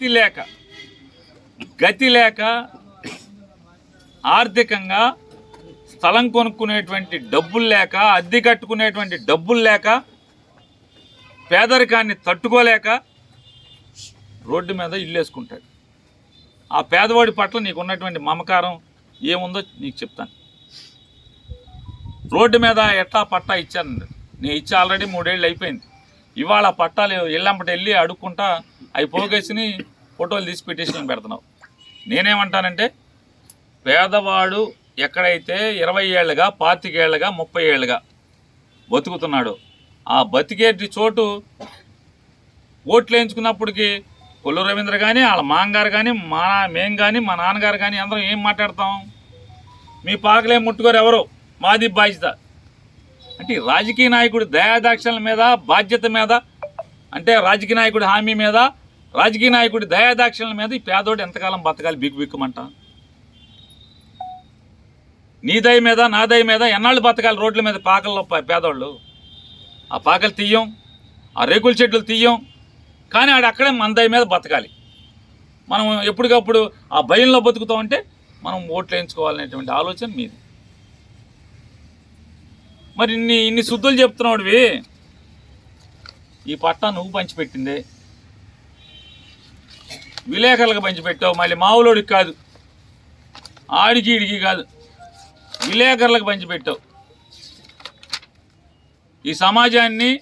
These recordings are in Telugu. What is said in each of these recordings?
గతి లేక గతి లేక ఆర్థికంగా స్థలం కొనుక్కునేటువంటి డబ్బులు లేక అద్దె కట్టుకునేటువంటి డబ్బులు లేక పేదరికాన్ని తట్టుకోలేక రోడ్డు మీద ఇల్లు వేసుకుంటాడు. ఆ పేదవాడి పట్ల నీకు ఉన్నటువంటి మమకారం ఏముందో నీకు చెప్తాను. రోడ్డు మీద ఎట్లా పట్టా ఇచ్చాను నేను ఇచ్చి ఆల్రెడీ మూడేళ్ళు అయిపోయింది. ఇవాళ పట్టాలు ఇళ్ళంపటి వెళ్ళి అడుక్కుంటా అవి పోగేసుకుని ఫోటోలు తీసి పిటిషన్ పెడుతున్నావు. నేనేమంటానంటే పేదవాడు ఎక్కడైతే ఇరవై ఏళ్ళుగా పాతికేళ్ళుగా ముప్పై ఏళ్ళుగా బతుకుతున్నాడు ఆ బతికేటి చోటు ఓట్లు వేయించుకున్నప్పటికి కొల్లు రవీంద్ర కానీ వాళ్ళ మాంగారు కానీ మా మేం కానీ మా నాన్నగారు కానీ అందరం ఏం మాట్లాడతాం? మీ పాకలేం ముట్టుకోరు ఎవరు? మాది బాధ్యత. అంటే రాజకీయ నాయకుడి దయాదాక్షల మీద బాధ్యత మీద అంటే రాజకీయ నాయకుడి హామీ మీద రాజకీయ నాయకుడి దయాదాక్షల మీద ఈ పేదోడు ఎంతకాలం బతకాలి బిక్కు బిక్కుమంట? నీ దయ మీద నా దయ మీద ఎన్నాళ్ళు బతకాలి రోడ్ల మీద పాకల్లో పేదోళ్ళు? ఆ పాకలు తీయం ఆ రేకుల చెట్లు తీయం కానీ ఆడ అక్కడే మన దయ మీద బతకాలి. మనం ఎప్పటికప్పుడు ఆ భయంలో బతుకుతామంటే మనం ఓట్లు వేయించుకోవాలనేటువంటి ఆలోచన మీది. మరి ఇన్ని ఇన్ని శుద్ధులు చెప్తున్నాడువి ఈ పట్టా నువ్వు పంచిపెట్టింది. విలేకరులకు పంచిపెట్టావు. మళ్ళీ మావులోడికి కాదు. ఆడికి కాదు. విలేకరులకు పంచిపెట్టావు. ఈ సమాజాన్ని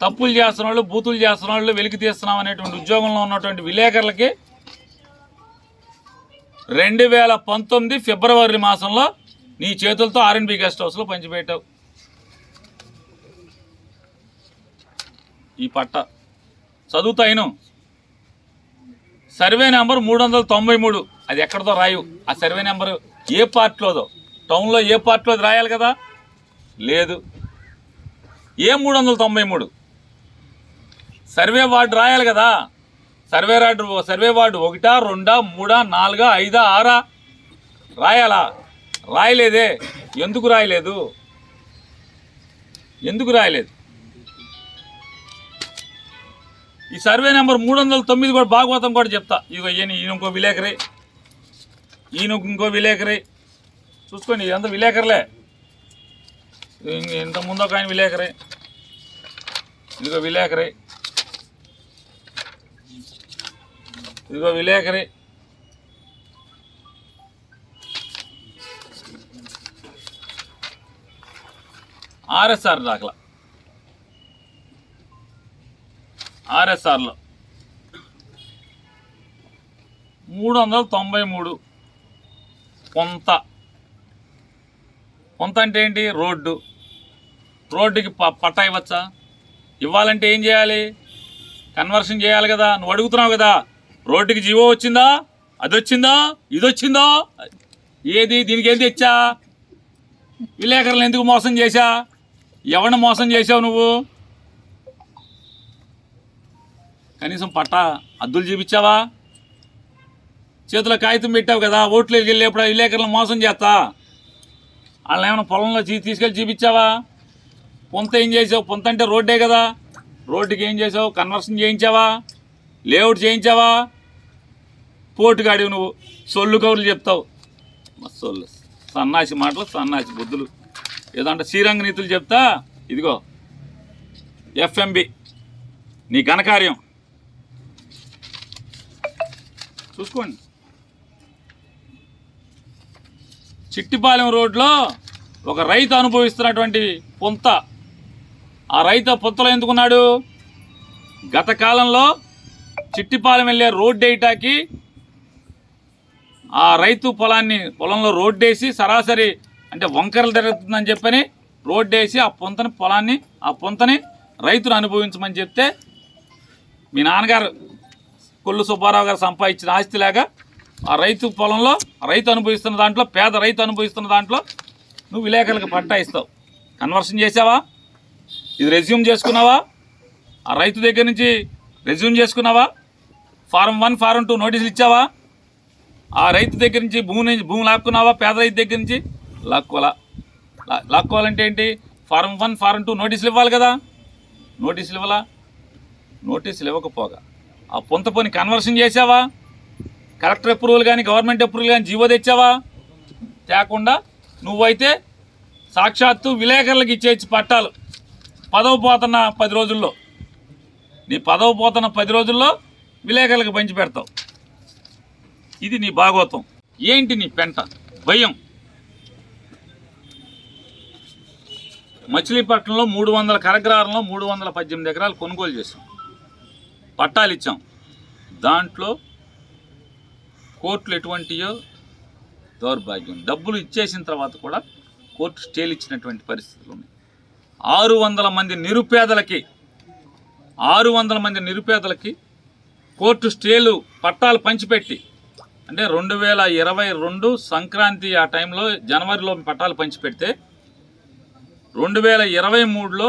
తప్పులు చేస్తున్న వాళ్ళు బూతులు చేస్తున్న వాళ్ళు వెలికి తీస్తున్నాం అనేటువంటి ఉద్యోగంలో ఉన్నటువంటి విలేకరులకి రెండు వేల పంతొమ్మిది ఫిబ్రవరి మాసంలో నీ చేతులతో ఆర్ఎన్బి గెస్ట్ హౌస్లో పంచిపెట్టావు. ఈ పట్ట చదువుతాయిను సర్వే నెంబర్ మూడు వందల తొంభై మూడు. అది ఎక్కడితో రాయు. ఆ సర్వే నెంబర్ ఏ పార్ట్లోదో. టౌన్లో ఏ పార్ట్లో రాయాలి కదా? లేదు. ఏ మూడు వందల తొంభై మూడు? సర్వే వార్డు రాయాలి కదా? సర్వే వార్డు సర్వే వార్డు ఒకటా రెండా మూడా నాలుగా ఐదా ఆరా? రాయాలా? రాయలేదే. ఎందుకు రాయలేదు? ఎందుకు రాయలేదు? ఈ సర్వే నెంబర్ మూడు వందల తొమ్మిది కూడా భాగవతం కూడా చెప్తా. ఇదిగో ఈయన ఈయన ఇంకో విలేకరి. ఈయన ఇంకో విలేకరి. చూసుకోండి ఇదంతా విలేకరులే. ఇంత ముందు ఒక ఆయన విలేకరి. ఇదిగో విలేకరి. ఇదిగో విలేకరి. ఆర్ఎస్ఆర్ దాఖలా. ఆర్ఎస్ఆర్లో. మూడు వందల తొంభై మూడు కొంత. కొంత అంటే ఏంటి? రోడ్డు. రోడ్డుకి ప పట్టా ఇవ్వచ్చా? ఇవ్వాలంటే ఏం చేయాలి? కన్వర్షన్ చేయాలి కదా. నువ్వు అడుగుతున్నావు కదా. రోడ్డుకి జీవో వచ్చిందా? అది వచ్చిందా? ఇది వచ్చిందా? ఏది? దీనికి ఏం తెచ్చా? విలేకరులను ఎందుకు మోసం చేశా? ఎవరిని మోసం చేసావు నువ్వు? కనీసం పట్టా అద్దులు చూపించావా? చేతిలో కాగితం పెట్టావు కదా ఓట్లోకి వెళ్ళేప్పుడు విలేకరులను మోసం చేస్తా. వాళ్ళని ఏమైనా పొలంలో తీసుకెళ్ళి చూపించావా? పొంత ఏం చేసావు? పొంత అంటే రోడ్డే కదా. రోడ్డుకి ఏం చేసావు? కన్వర్షన్ చేయించావా? లేఅవుట్ చేయించావా? పోటుగాడివి నువ్వు. సొల్లు కౌరులు చెప్తావు. సొల్లు. సన్నాసి మాటలు సన్నాసి బుద్ధులు. ఏదంటే శ్రీరంగ నీతులు చెప్తా ఇదిగో ఎఫ్ఎంబి నీ ఘనకార్యం. చూసుకోండి. చిట్టిపాలెం రోడ్లో ఒక రైతు అనుభవిస్తున్నటువంటి పొంత. ఆ రైతు పొంతలో ఎందుకున్నాడు? గత కాలంలో చిట్టిపాలెం వెళ్ళే రోడ్డు వేయటాకి ఆ రైతు పొలాన్ని పొలంలో రోడ్డు వేసి సరాసరి అంటే వంకరలు జరుగుతుందని చెప్పని రోడ్డు వేసి ఆ పొంతని పొలాన్ని ఆ పొంతని రైతును అనుభవించమని చెప్తే మీ నాన్నగారు కొల్లు సుబ్బారావు గారు సంపాదించిన ఆస్తిలాగా ఆ రైతు పొలంలో రైతు అనుభవిస్తున్న దాంట్లో పేద రైతు అనుభవిస్తున్న దాంట్లో నువ్వు విలేకరులకు పట్టా ఇస్తావు. కన్వర్షన్ చేసావా ఇది రెజ్యూమ్ చేసుకున్నావా? ఆ రైతు దగ్గర నుంచి రెజ్యూమ్ చేసుకున్నావా? ఫారం వన్ ఫారం టూ నోటీసులు ఇచ్చావా? ఆ రైతు దగ్గర నుంచి భూమి నుంచి భూమి లాక్కున్నావా? పేద రైతు దగ్గర నుంచి లాక్కోవాలా? లాక్కోవాలంటే ఏంటి? ఫారం వన్ ఫారం టూ నోటీసులు ఇవ్వాలి కదా? నోటీసులు ఇవ్వాలా? నోటీసులు ఇవ్వకపోగా. ఆ పొంత పని కన్వర్షన్ చేసావా? కలెక్టర్ అప్రూవల్ కానీ గవర్నమెంట్ అప్రూవల్ కానీ జీవో తెచ్చావా? తేకుండా నువ్వైతే సాక్షాత్తు విలేకరులకు ఇచ్చేసి పట్టాలు. పదవి పోతున్న పది రోజుల్లో. నీ పదవి పోతున్న పది రోజుల్లో విలేకరులకు పంచి పెడతావు. ఇది నీ భాగవతం ఏంటి నీ పెంట? భయం. మచిలీపట్నంలో మూడు వందల కరగ్రారంలో మూడు వందల పద్దెనిమిది ఎకరాలు కొనుగోలు చేసాం పట్టాలు ఇచ్చాం. దాంట్లో కోర్టులు ఎటువంటియో దౌర్భాగ్యం. డబ్బులు ఇచ్చేసిన తర్వాత కూడా కోర్టు స్టేలు ఇచ్చినటువంటి పరిస్థితులు ఉన్నాయి. ఆరు వందల మంది నిరుపేదలకి ఆరు వందల మంది నిరుపేదలకి కోర్టు స్టేలు పట్టాలు పంచిపెట్టి అంటే రెండు వేల ఇరవై రెండు సంక్రాంతి ఆ టైంలో జనవరిలో పట్టాలు పంచిపెడితే రెండు వేల ఇరవై మూడులో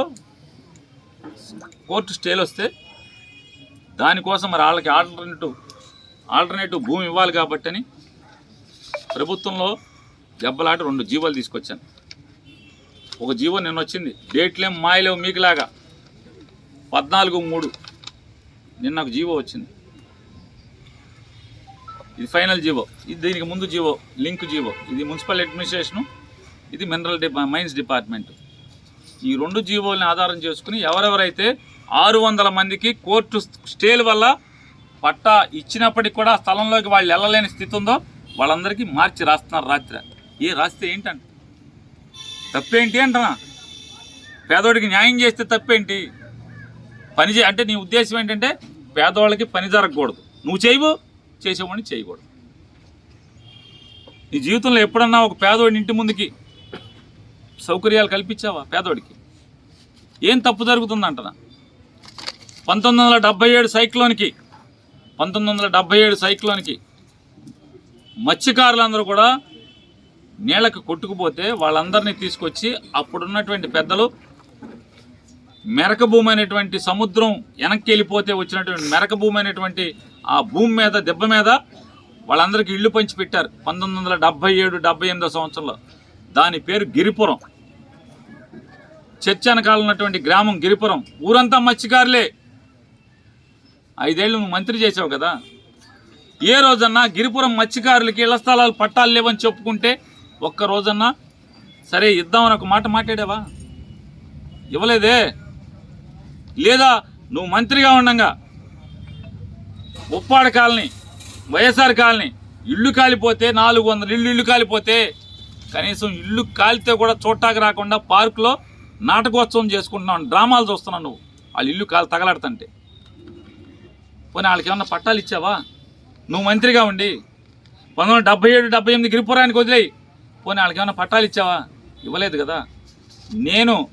కోర్టు స్టేలు వస్తే దానికోసం మరి వాళ్ళకి ఆల్టర్నేటివ్ ఆల్టర్నేటివ్ భూమి ఇవ్వాలి కాబట్టి అని ప్రభుత్వంలో దెబ్బలాట రెండు జీవోలు తీసుకొచ్చాను. ఒక జీవో నిన్న వచ్చింది. డేట్లేం మాయలేవు మీకులాగా. పద్నాలుగు మూడు నిన్న ఒక జీవో వచ్చింది. ఇది ఫైనల్ జీవో. ఇది దీనికి ముందు జీవో లింక్ జీవో. ఇది మున్సిపల్ అడ్మినిస్ట్రేషను ఇది మినరల్ డిపా మైన్స్ డిపార్ట్మెంట్. ఈ రెండు జీవోల్ని ఆధారం చేసుకుని ఎవరెవరైతే ఆరు వందల మందికి కోర్టు స్టేల వల్ల పట్టా ఇచ్చినప్పటికి కూడా స్థలంలోకి వాళ్ళు వెళ్ళలేని స్థితి ఉందో వాళ్ళందరికీ మార్చి రాస్తున్నారు రాత్రి. ఏ రాస్తే ఏంటంట? తప్పేంటి అంటనా? పేదోడికి న్యాయం చేస్తే తప్పేంటి? పని చే అంటే నీ ఉద్దేశం ఏంటంటే పేదవాళ్ళకి పని జరగకూడదు. నువ్వు చేయవు చేసేవాడిని చేయకూడదు. నీ జీవితంలో ఎప్పుడన్నా ఒక పేదోడి ఇంటి ముందుకి సౌకర్యాలు కల్పించావా పేదోడికి? ఏం తప్పు జరుగుతుందంటనా? పంతొమ్మిది వందల డెబ్బై ఏడు సైక్లోన్కి పంతొమ్మిది వందల డెబ్బై ఏడు సైక్లోన్కి మత్స్యకారులందరూ కూడా నీళ్ళకి కొట్టుకుపోతే వాళ్ళందరినీ తీసుకొచ్చి అప్పుడున్నటువంటి పెద్దలు మెరక భూమి అనేటువంటి సముద్రం వెనక్కి వెళ్ళిపోతే వచ్చినటువంటి మెరక భూమి అనేటువంటి ఆ భూమి మీద దెబ్బ మీద వాళ్ళందరికీ ఇళ్ళు పంచి పెట్టారు పంతొమ్మిది వందల డెబ్బై ఏడు డెబ్బై ఎనిమిదో సంవత్సరంలో. దాని పేరు గిరిపురం. చర్చ వెనకాల ఉన్నటువంటి గ్రామం గిరిపురం. ఊరంతా మత్స్యకారులే. ఐదేళ్ళు నువ్వు మంత్రి చేసావు కదా. ఏ రోజన్నా గిరిపురం మత్స్యకారులకి ఇళ్ళ స్థలాలు పట్టాలు లేవని చెప్పుకుంటే ఒక్క రోజన్నా సరే ఇద్దామని ఒక మాట మాట్లాడావా? ఇవ్వలేదే. లేదా నువ్వు మంత్రిగా ఉండగా. ఉప్పాడ కాలనీ వైఎస్ఆర్ కాలనీ ఇల్లు కాలిపోతే నాలుగు వందల ఇల్లు ఇల్లు కాలిపోతే కనీసం ఇల్లు కాలితే కూడా చూట్టాకి రాకుండా పార్కులో నాటకోత్సవం చేసుకుంటున్నావు డ్రామాలు చూస్తున్నావు నువ్వు. వాళ్ళు ఇల్లు కాలు తగలాడుతుంటే. పోనీ వాళ్ళకి ఏమన్నా పట్టాలు ఇచ్చావా? నువ్వు మంత్రిగా ఉండి పంతొమ్మిది వందల డెబ్బై ఏడు డెబ్బై ఎనిమిది గిరిపురానికి వదిలేయి. పోనీ వాళ్ళకి ఏమన్నా పట్టాలు ఇచ్చావా? ఇవ్వలేదు కదా. నేను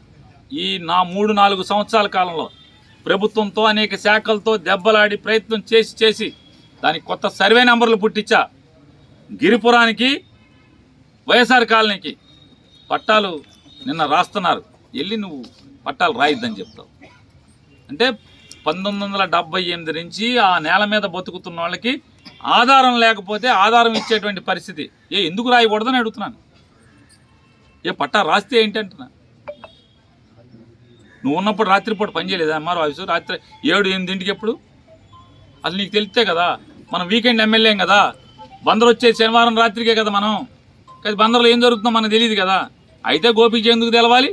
ఈ నా మూడు నాలుగు సంవత్సరాల కాలంలో ప్రభుత్వంతో అనేక శాఖలతో దెబ్బలాడి ప్రయత్నం చేసి చేసి దానికి కొత్త సర్వే నెంబర్లు పుట్టించా. గిరిపురానికి వైఎస్ఆర్ కాలనీకి పట్టాలు నిన్న రాస్తున్నారు. వెళ్ళి నువ్వు పట్టాలు రాయిద్దని చెప్తావు. అంటే పంతొమ్మిది వందల డెబ్బై ఎనిమిది నుంచి ఆ నేల మీద బతుకుతున్న వాళ్ళకి ఆధారం లేకపోతే ఆధారం ఇచ్చేటువంటి పరిస్థితి. ఏ ఎందుకు రాయకూడదని అడుగుతున్నాను. ఏ పట్టా రాస్తే ఏంటి అంటున్నా. నువ్వు ఉన్నప్పుడు రాత్రిపూట పని చేయలేదా? ఎంఆర్ఓ ఆఫీసు రాత్రి ఏడు ఎనిమిదింటికి ఎప్పుడు? అసలు నీకు తెలిస్తే కదా మనం వీకెండ్ ఎమ్మెల్యేం కదా? బందరు వచ్చే శనివారం రాత్రికే కదా మనం. కానీ బందర్లో ఏం జరుగుతుందో మనకు తెలియదు కదా. అయితే గోపికి ఎందుకు తెలవాలి?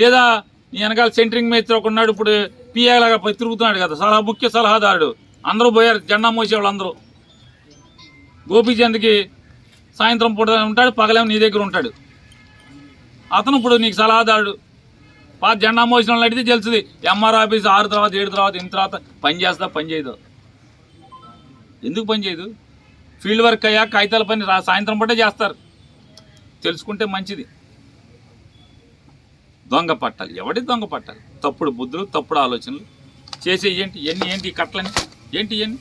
లేదా నీ వెనకాల సెంటరింగ్ మేస్త్రి ఒక ఉన్నాడు ఇప్పుడు పిఏలాగా తిరుగుతున్నాడు కదా. సలహా ముఖ్య సలహాదారుడు. అందరూ పోయారు జెండా మోసేవాళ్ళు అందరూ. గోపీచంద్కి సాయంత్రం పూట ఉంటాడు పగలేమో నీ దగ్గర ఉంటాడు. అతను ఇప్పుడు నీకు సలహాదారుడు. పాత జెండా మోసిన వాళ్ళు అడిగితే తెలుస్తుంది ఎంఆర్ ఆఫీస్ ఆరు తర్వాత ఏడు తర్వాత ఇంత తర్వాత పని చేస్తా పని చేయదు. ఎందుకు పని చేయదు? ఫీల్డ్ వర్క్ అయ్యాక కాగితాల పని రా సాయంత్రం పూటే చేస్తారు. తెలుసుకుంటే మంచిది. దొంగ పట్టాలి. ఎవడి దొంగ పట్టాలి? తప్పుడు బుద్ధులు తప్పుడు ఆలోచనలు. చేసే ఏంటి ఎన్ని ఏంటి ఈ కట్టలని? ఏంటి ఇవన్నీ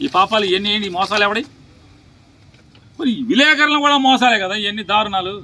ఈ పాపాలు ఎన్ని ఏంటి? ఈ మోసాలు ఎవడి? మరి విలేకరులు కూడా మోసాలే కదా ఎన్ని దారుణాలు.